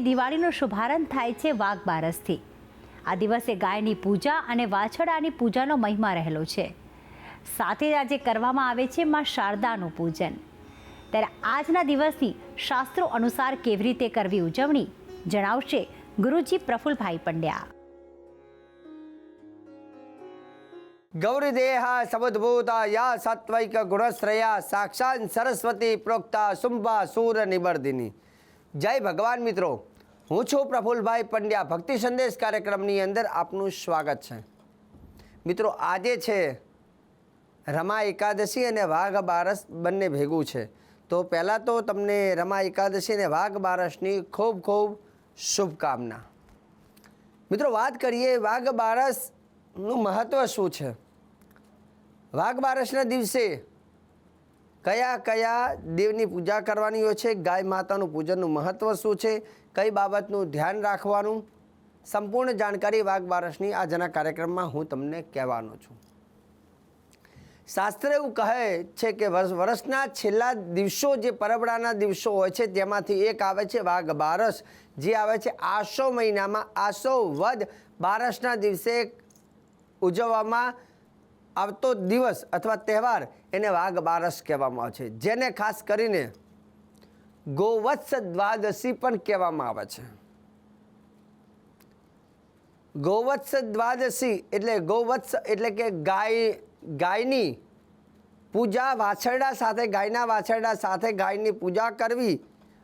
પ્રકાશના દિવાળીનો શુભારંભ થાય છે વાઘ બારસથી. આ દિવસે ગાયની પૂજા અને વાછડાની પૂજાનો મહિમા રહેલો છે. સાથે જ આજે કરવામાં આવે છે માં શારદાનું પૂજન. ત્યારે આજના દિવસની શાસ્ત્રો અનુસાર કેવી રીતે કરવી ઉજવણી જણાવશે ગુરુજી પ્રફુલભાઈ પંડ્યા. ગૌરીદેહા સમુદ્ભૂતા યા સાત્વૈક ગુણશ્રયા સાક્ષાત સરસ્વતી પ્રોક્તા શુંભા સૂર નિબર્દિની જય ભગવાન મિત્રો. હું છું પ્રફુલભાઈ પંડ્યા. ભક્તિ સંદેશ કાર્યક્રમની અંદર આપનું સ્વાગત છે. મિત્રો, આજે છે રમા એકાદશી અને વાઘ બારસ બંને ભેગું છે. તો પહેલાં તો તમને રમા એકાદશી અને વાઘ બારસની ખૂબ ખૂબ શુભકામના. મિત્રો, વાત કરીએ વાઘ બારસનું મહત્ત્વ શું છે? વાઘ બારસના દિવસે કયા કયા દેવની પૂજા કરવાની હોય છે? ગાય માતાનું પૂજનનું મહત્ત્વ શું છે? કઈ બાબતનું ધ્યાન રાખવાનું? સંપૂર્ણ જાણકારી વાઘ બારસની આજના કાર્યક્રમમાં હું તમને કહેવાનો છું. શાસ્ત્ર એવું કહે છે કે વર્ષ, વર્ષના છેલ્લા દિવસો જે પરબડાના દિવસો હોય છે, તેમાંથી એક આવે છે વાઘ બારસ, જે આવે છે આસો મહિનામાં. આસો વદ બારસના દિવસે ઉજવવામાં આવતો દિવસ અથવા તહેવાર એને વાઘ બારસ કહેવામાં આવે છે. જેને ખાસ કરીને ગોવત્સ દ્વાદશી પણ કહેવામાં આવે છે. ગોવત્સ દ્વાદશી એટલે ગોવત્સ એટલે કે ગાય, ગાયની પૂજા વાછરડા સાથે, ગાયના વાછરડા સાથે ગાયની પૂજા કરવી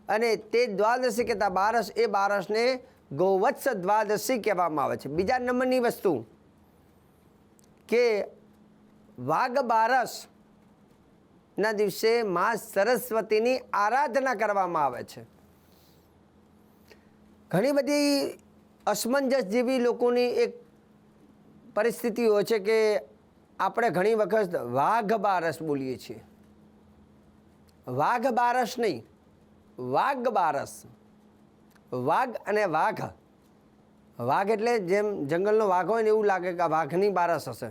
અને તે દ્વાદશી કહેતા બારસ, એ બારસને ગોવત્સ દ્વાદશી કહેવામાં આવે છે. બીજા નંબરની વસ્તુ કે વાઘ બારસ ના દિવસે મા સરસ્વતીની આરાધના કરવામાં આવે છે. ઘણી બધી અસમંજસ જેવી લોકોની એક પરિસ્થિતિ હોય છે કે આપણે ઘણી વખત વાઘ બારસ બોલીએ છીએ. વાઘ બારસ નહીં વાઘ બારસ વાઘ અને વાઘ. વાઘ એટલે જેમ જંગલનો વાઘ હોય ને એવું લાગે કે વાઘની બારસ હશે.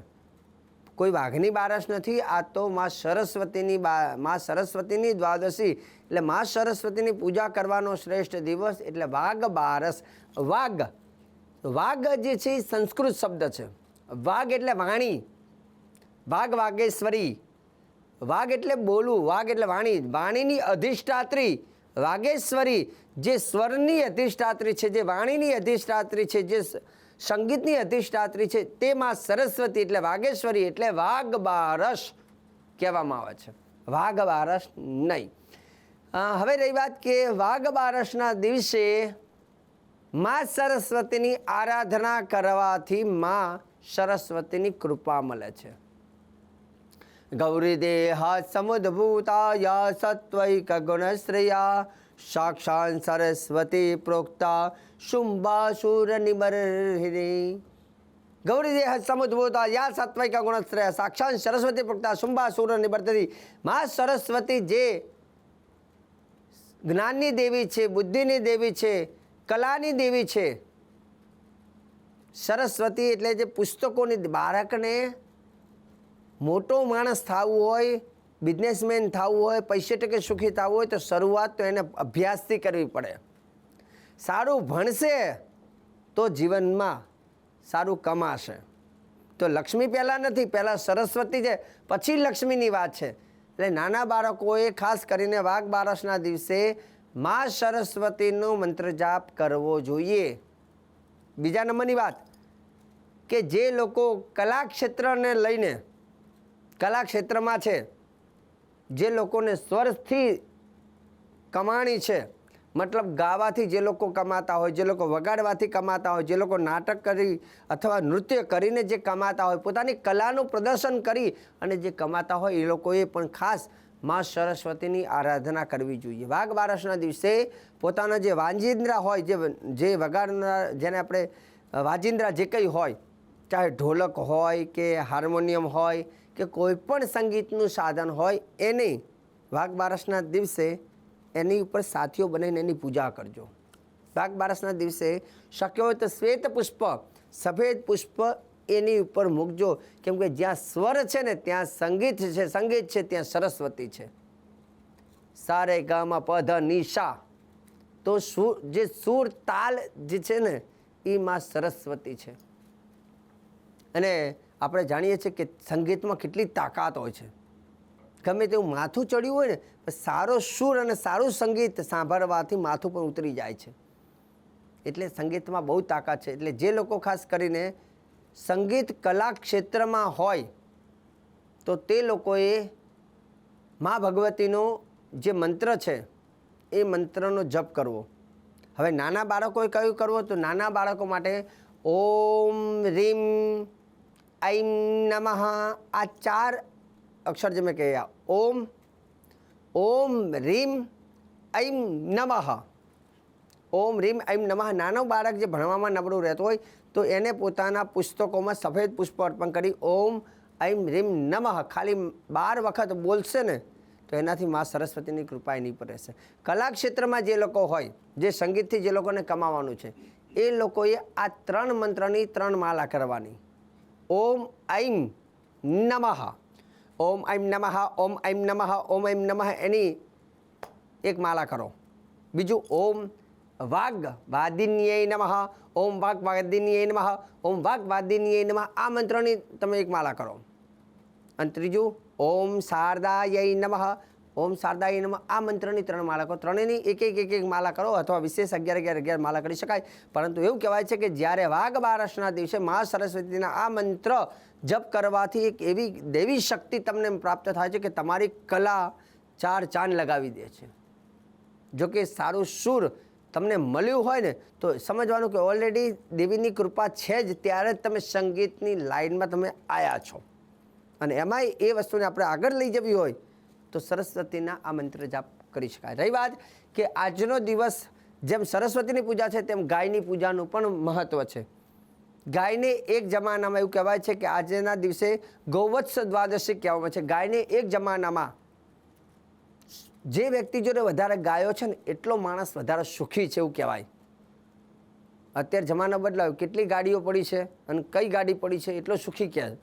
કોઈ વાઘની બારસ નથી, આ તો મા સરસ્વતીની બા, મા સરસ્વતીની દ્વાદશી. એટલે મા સરસ્વતીની પૂજા કરવાનો શ્રેષ્ઠ દિવસ, એટલે વાઘ બારસ. વાઘ વાઘ જે છે એ સંસ્કૃત શબ્દ છે. વાઘ એટલે વાણી. વાઘ વાઘેશ્વરી. વાઘ એટલે બોલવું, વાઘ એટલે વાણી. વાણીની અધિષ્ઠાત્રી, વાઘેશ્વરી, જે સ્વરની અધિષ્ઠાત્રી છે, જે વાણીની અધિષ્ઠાત્રી છે, જે સંગીતની અધિષ્ઠાત્રી છે. તેમાં સરસ્વતી એટલે વાઘેશ્વરી એટલે વાઘ બારસ કહેવામાં આવે છે. વાઘ બારસ નહીં હવે રહી વાત કે વાઘ બારસના દિવસે મા સરસ્વતીની આરાધના કરવાથી મા સરસ્વતીની કૃપા મળે છે. ગૌરી દેહ સમુદ્ભૂતાયા સત્વૈક ગુણશ્રેયા સાક્ષાત સરસ્વતી પ્રોક્તા શુંભાસુર નિબર્હિની ગૌરીદેહ સમુદ્ભૂતા યા સત્વૈક ગુણશ્રેય સાક્ષાત સરસ્વતી પ્રોક્તા શુંભાસુર નિબર્ધતી મા સરસ્વતી જે જ્ઞાનની દેવી છે બુદ્ધિની દેવી છે કલાની દેવી છે સરસ્વતી એટલે જે પુસ્તકોની બાળકને મોટો માણસ થવું હોય બિઝનેસમેન થવું હોય, પૈસે ટકે સુખી થવું હોય, તો શરૂઆત તો એને અભ્યાસથી કરવી પડે. સારું ભણશે તો જીવનમાં સારું કમાશે. તો લક્ષ્મી પહેલાં નથી, પહેલાં સરસ્વતી છે, પછી લક્ષ્મીની વાત છે. એટલે નાના બાળકોએ ખાસ કરીને વાઘ બારસના દિવસે મા સરસ્વતીનો મંત્ર જાપ કરવો જોઈએ. બીજા નંબરની વાત, કે જે લોકો કલા ક્ષેત્રને લઈને કલા ક્ષેત્રમાં છે જે લોકોને સ્વરથી કમાણી છે, મતલબ ગાવાથી જે લોકો કમાતા હોય, જે લોકો વગાડવાથી કમાતા હોય, જે લોકો નાટક કરી અથવા નૃત્ય કરીને જે કમાતા હોય, પોતાની કલાનું પ્રદર્શન કરી અને જે કમાતા હોય એ લોકોએ પણ ખાસ મા સરસ્વતીની આરાધના કરવી જોઈએ. વાઘ બારસના દિવસે પોતાના જે વાંજિંદ્રા હોય, જે જે વગાડનાર, જેને આપણે વાજિંદ્રા જે કંઈ હોય, ચાહે ઢોલક હોય કે હાર્મોનિયમ હોય કે કોઈ પણ સંગીતનું સાધન હોય એને વાઘ બારસના દિવસે એની ઉપર સાથીઓ બનાવીને એની પૂજા કરજો. વાઘ બારસના દિવસે શક્ય હોય તો શ્વેત પુષ્પ, સફેદ પુષ્પ એની ઉપર મૂકજો. કેમ કે જ્યાં સ્વર છે ને, ત્યાં સંગીત છે સંગીત છે, ત્યાં સરસ્વતી છે. સારે ગામાં પધ નિશા. તો સુર જે સુર તાલ જે છે ને એ માં સરસ્વતી છે. અને આપણે જાણીએ છીએ કે સંગીતમાં કેટલી તાકાત હોય છે. ગમે તેવું માથું ચડ્યું હોય ને સારો સુર અને સારું સંગીત સાંભળવાથી માથું પણ ઉતરી જાય છે. એટલે સંગીતમાં બહુ તાકાત છે. એટલે જે લોકો ખાસ કરીને સંગીત કલા ક્ષેત્રમાં હોય, તો તે લોકોએ મા ભગવતીનો જે મંત્ર છે, એ મંત્રનો જપ કરવો. હવે નાના બાળકોએ કયું કરવો? તો નાના બાળકો માટે ઓમ, રીમ ઐમ નમઃ આ ચાર અક્ષર જે મેં કહ્યા ઓમ ઓમ રીમ ઐમ નમઃ ઓમ રીમ ઐમ નમઃ નાનો બાળક જે ભણવામાં નબળું રહેતો હોય, તો એને પોતાના પુસ્તકોમાં સફેદ પુષ્પ અર્પણ કરી ઓમ ઐમ રીમ નમઃ ખાલી બાર વખત બોલશે ને, તો એનાથી મા સરસ્વતીની કૃપા એની પર રહેશે. કલા ક્ષેત્રમાં જે લોકો હોય, જે સંગીતથી જે લોકોને કમાવાનું છે, એ લોકોએ આ ત્રણ મંત્રની ત્રણ માલા કરવાની. ઓમ ઐમ નમઃ. ઓમ ઐમ નમઃ, ઓમ ઐમ નમઃ, ઓમ ઐમ નમઃ એની એક માલા કરો. બીજું ઓમ વાગ વાદિન્યય નમઃ, ઓમ વાગ વાદિન્યય નમઃ, ઓમ વાગ વાદિન્યય નમઃ, આ મંત્રની તમે એક માલા કરો. અને ત્રીજું, ઓમ શારદાય નમઃ ઓમ શારદાય નમઃ. આ મંત્રની ત્રણ માળા કરો. ત્રણેયની એક એક એક એક માળા કરો અથવા વિશેષ અગિયાર અગિયાર અગિયાર માળા કરી શકાય. પરંતુ એવું કહેવાય છે કે જ્યારે વાઘ બારસના દિવસે મા સરસ્વતીના આ મંત્ર જપ કરવાથી એક એવી દેવી શક્તિ તમને પ્રાપ્ત થાય છે કે તમારી કલા ચાર ચાંદ લગાવી દે છે. જો કે સારું સુર તમને મળ્યું હોય ને, તો સમજવાનું કે ઓલરેડી દેવીની કૃપા છે જ ત્યારે જ તમે સંગીતની લાઈનમાં તમે આવ્યા છો. અને એમાંય એ વસ્તુને આપણે આગળ લઈ જવી હોય તો સરસ્વતીના આ મંત્ર જાપ કરી શકાય. રહી વાત કે આજનો દિવસ જેમ સરસ્વતીની પૂજા છે, તેમ ગાયની પૂજાનું પણ મહત્ત્વ છે. ગાયને એક જમાનામાં એવું કહેવાય છે કે આજના દિવસે ગૌવત્સ દ્વાદશી કહેવામાં છે. ગાયને એક જમાનામાં જે વ્યક્તિ જોડે વધારે ગાયો છે ને, એટલો માણસ વધારે સુખી છે એવું કહેવાય. અત્યારે જમાનો બદલાયો. કેટલી ગાડીઓ પડી છે અને કઈ ગાડી પડી છે, એટલો સુખી કહેવાય.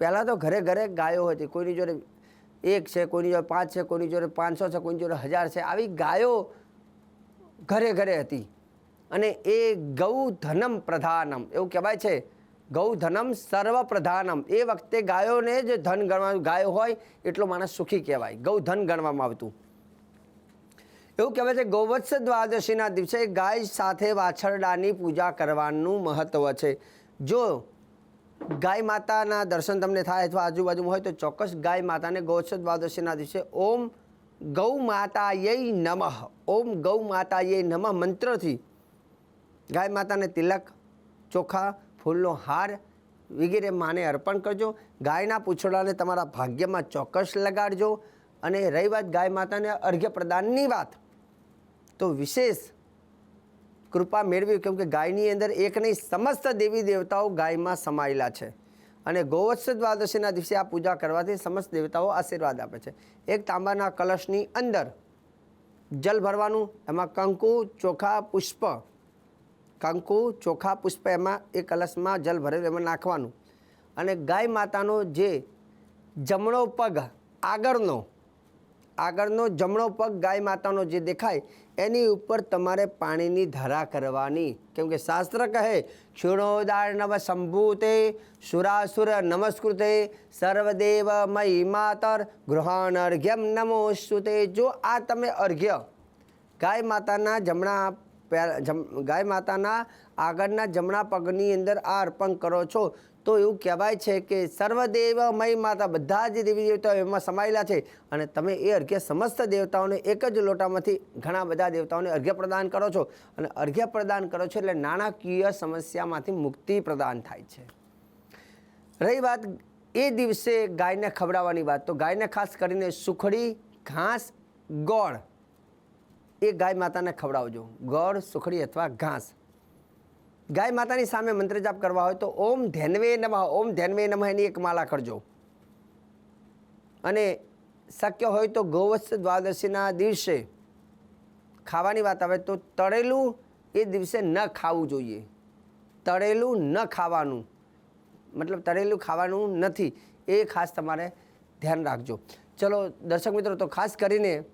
પહેલાં તો ઘરે ઘરે ગાયો હતી. કોઈની જોડે એક છે, કોઈની જોડે પાંચ છે, કોઈની જોડે પાંચસો છે, કોઈની જોડે હજાર છે, આવી ગાયો ઘરે ઘરે હતી. અને એ ગૌધનમ પ્રધાનમ, એવું કહેવાય છે, ગૌધનમ સર્વ પ્રધાનમ એ વખતે ગાયોને જ ધન ગણવાનું ગાયો હોય એટલો માણસ સુખી કહેવાય, ગૌધન ગણવામાં આવતું. એવું કહેવાય છે, ગૌવત્સ દ્વાદશીના દિવસે ગાય સાથે વાછરડાની પૂજા કરવાનું મહત્ત્વ છે. જો ગાય માતાના દર્શન તમને થાય અથવા આજુબાજુમાં હોય તો ચોક્કસ ગાય માતાને ગૌછદ દ્વાદશીના દિવસે ઓમ ગૌ માતાયે નમઃ. ઓમ ગૌ માતાયై નમઃ મંત્રથી ગાય માતાને તિલક, ચોખા, ફૂલનો હાર વગેરે માને અર્પણ કરજો. ગાયના પૂંછડાને તમારા ભાગ્યમાં ચોક્કસ લગાડજો. અને રહી વાત ગાય માતાને અર્ઘ્ય પ્રદાનની વાત. તો વિશેષ કૃપા મેળવી કેમ કે ગાયની અંદર એક નહીં, સમસ્ત દેવી દેવતાઓ ગાયમાં સમાયેલા છે. અને ગૌવત્સ દ્વાદશીના દિવસે આ પૂજા કરવાથી સમસ્ત દેવતાઓ આશીર્વાદ આપે છે. એક તાંબાના કલશની અંદર જલ ભરવાનું, એમાં કંકુ, ચોખા, પુષ્પ, કંકુ, ચોખા, પુષ્પ એમાં એ કલશમાં જલ ભરેલું એમાં નાખવાનું. અને ગાય માતાનો જે જમણો પગ, આગળનો આગળનો જમણો પગ ગાય માતાનો જે દેખાય એની ઉપર તમારે પાણીની ધરા કરવાની. કેમ કે શાસ્ત્ર કહે ક્ષુણોદાર નવ સંભૂતે સુરાસુર નમસ્કૃતે, સર્વદેવ મયી માતર ગૃહાણ અર્ઘ્યમ નમોસ્તુતે. જો આ તમે અર્ઘ્ય ગાય માતાના જમણા ગાય માતાના આગળના જમણા પગની અંદર આ અર્પણ કરો છો તો એવું કહેવાય છે કે સર્વદેવ મય માતા બધા જ દેવી દેવતાઓ એમાં સમાયેલા છે. અને તમે એ અર્ઘ્ય સમસ્ત દેવતાઓને એક જ લોટામાંથી ઘણા બધા દેવતાઓને અર્ઘ્ય પ્રદાન કરો છો. અને અર્ઘ્ય પ્રદાન કરો છો એટલે નાણાકીય સમસ્યામાંથી મુક્તિ પ્રદાન થાય છે. રહી વાત એ દિવસે ગાયને ખવડાવવાની વાત. તો ગાયને ખાસ કરીને સુખડી, ઘાસ, ગોળ એ ગાય માતાને ખવડાવજો. ગોળ, સુખડી અથવા ઘાસ. ગાય માતાની સામે મંત્ર જાપ કરવા હોય તો ઓમ ધેનવે નમઃ, ઓમ ધેનવે નમઃ એની એક માલા કરજો અને શક્ય હોય તો ગૌવત્સ દ્વાદશીના દિવસે ખાવાની વાત આવે તો તળેલું એ દિવસે ન ખાવું જોઈએ. તળેલું ન ખાવાનું. મતલબ તળેલું ખાવાનું નથી. એ ખાસ તમારે ધ્યાન રાખજો. ચલો, દર્શક મિત્રો, તો ખાસ કરીને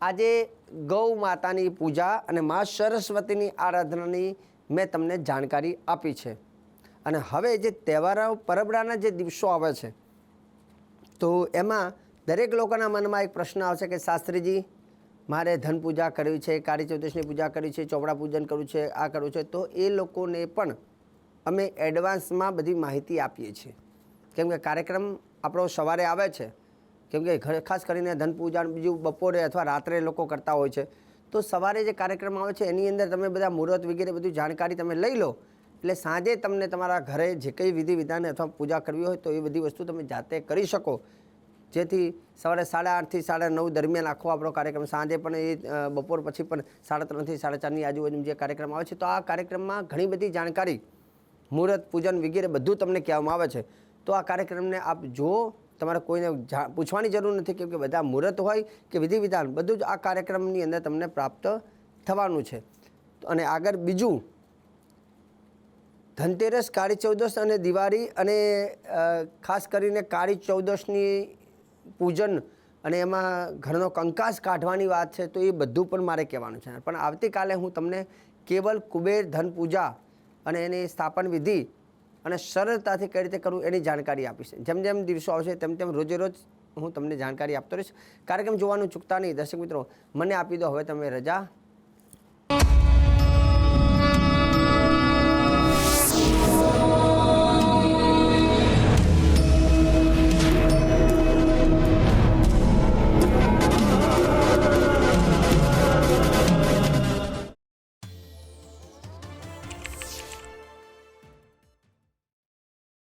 આજે ગૌ માતાની પૂજા અને મા સરસ્વતીની આરાધનાની મેં તમને જાણકારી આપી છે. અને હવે જે તહેવારો પરબડાના જે દિવસો આવે છે, તો એમાં દરેક લોકોના મનમાં એક પ્રશ્ન આવશે કે શાસ્ત્રીજી, મારે ધન પૂજા કરવી છે, કાળી ચૌદશની પૂજા કરવી છે, ચોપડા પૂજન કરવું છે, આ કરવું છે, તો એ લોકોને પણ અમે એડવાન્સમાં બધી માહિતી આપીએ છીએ. કેમ કે કાર્યક્રમ આપણો સવારે આવે છે. કેમ કે ખાસ કરીને ધન પૂજા બીજું બપોરે અથવા રાત્રે લોકો કરતા હોય છે. તો સવારે જે કાર્યક્રમ આવે છે, એની અંદર તમે બધા મુહૂર્ત વગેરે બધું જાણકારી તમે લઈ લો. એટલે સાંજે તમને તમારા ઘરે જે કંઈ વિધિ વિધાન અથવા પૂજા કરવી હોય તો એ બધી વસ્તુ તમે જાતે કરી શકો. જેથી સવારે સાડા આઠથી સાડા નવ દરમિયાન આખો આપણો કાર્યક્રમ સાંજે પણ એ બપોર પછી પણ સાડા ત્રણથી સાડા ચારની આજુબાજુ જે કાર્યક્રમ આવે છે, તો આ કાર્યક્રમમાં ઘણી બધી જાણકારી, મુહૂર્ત પૂજન વગેરે બધું તમને કહેવામાં આવે છે. તો આ કાર્યક્રમને આપ જુઓ તમારે કોઈને પૂછવાની જરૂર નથી કેમ કે બધા મુહૂર્ત હોય કે વિધિ વિધાન બધું જ આ કાર્યક્રમની અંદર તમને પ્રાપ્ત થવાનું છે. અને આગળ બીજું, ધનતેરસ કાળી ચૌદશ અને દિવાળી અને ખાસ કરીને કાળી ચૌદશની પૂજન અને એમાં ઘરનો કંકાસ કાઢવાની વાત છે તો એ બધું પણ મારે કહેવાનું છે. પણ આવતીકાલે હું તમને કેવલ કુબેર ધન પૂજા અને એની સ્થાપન વિધિ અને સરળતાથી કઈ રીતે કરવું એની જાણકારી આપીશ જેમ જેમ દિવસો આવશે તેમ તેમ રોજે રોજ હું તમને જાણકારી આપતો રહીશ. કાર્યક્રમ જોવાનું ચૂકતા નહીં. દર્શક મિત્રો, મને આપી દો, હવે તમે રજા